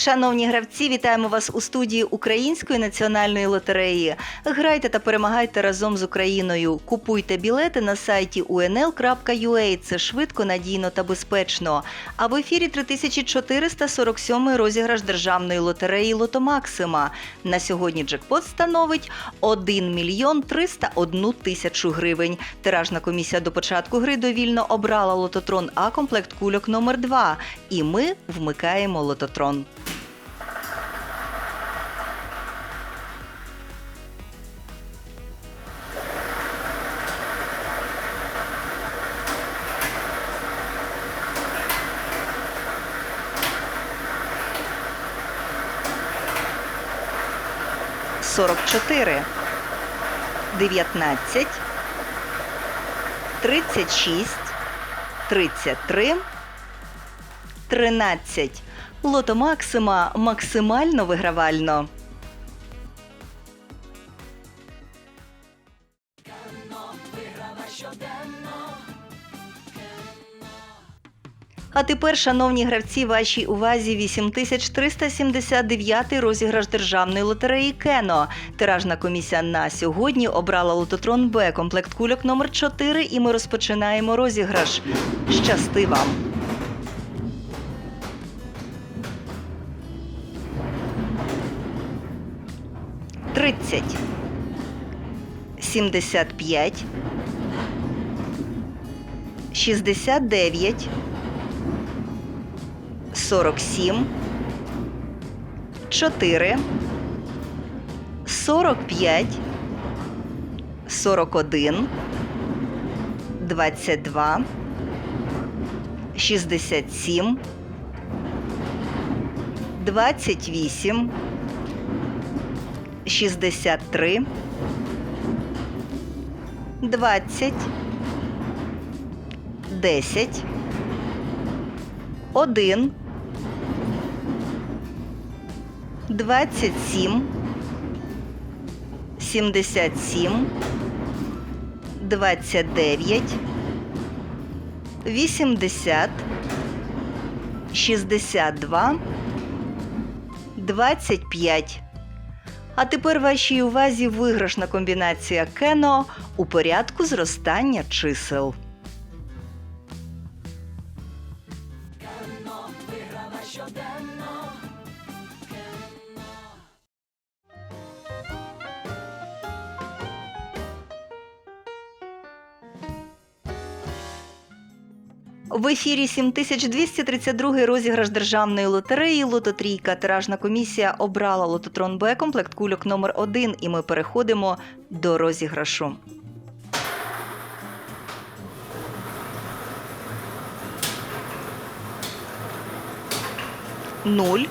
Шановні гравці, вітаємо вас у студії Української національної лотереї. Грайте та перемагайте разом з Україною. Купуйте білети на сайті unl.ua. Це швидко, надійно та безпечно. А в ефірі 3447 розіграш державної лотереї Лото Максима. На сьогодні джекпот становить 1 мільйон 301 тисячу гривень. Тиражна комісія до початку гри довільно обрала лототрон А комплект кульок номер 2 І ми вмикаємо лототрон. Сорок чотири, дев'ятнадцять, тридцять шість, тридцять три, тринадцять. Лото Максима максимально вигравально. А тепер, шановні гравці, вашій увазі 8379 розіграш державної лотереї Кено. Тиражна комісія на сьогодні обрала лототрон Б, комплект кульок номер 4 і ми розпочинаємо розіграш. Щасти вам! Тридцять. Сімдесят п'ять. Шістдесят дев'ять. 47, 4, 45, 41, 22, 67, 28, 63, 20, 10, 1, 27, 77, 29, 80, 62, 25. А тепер вашій увазі виграшна комбінація Кено у порядку зростання чисел. В ефірі 7232 розіграш державної лотереї Лототрійка. Тиражна комісія обрала лототрон Б комплект кульок номер 1 і ми переходимо до розіграшу. Нуль.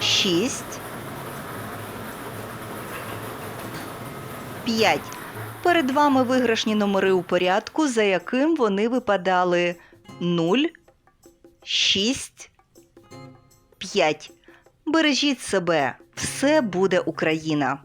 Шість. П'ять. Перед вами виграшні номери у порядку, за яким вони випадали 0, 6, 5. Бережіть себе, все буде Україна.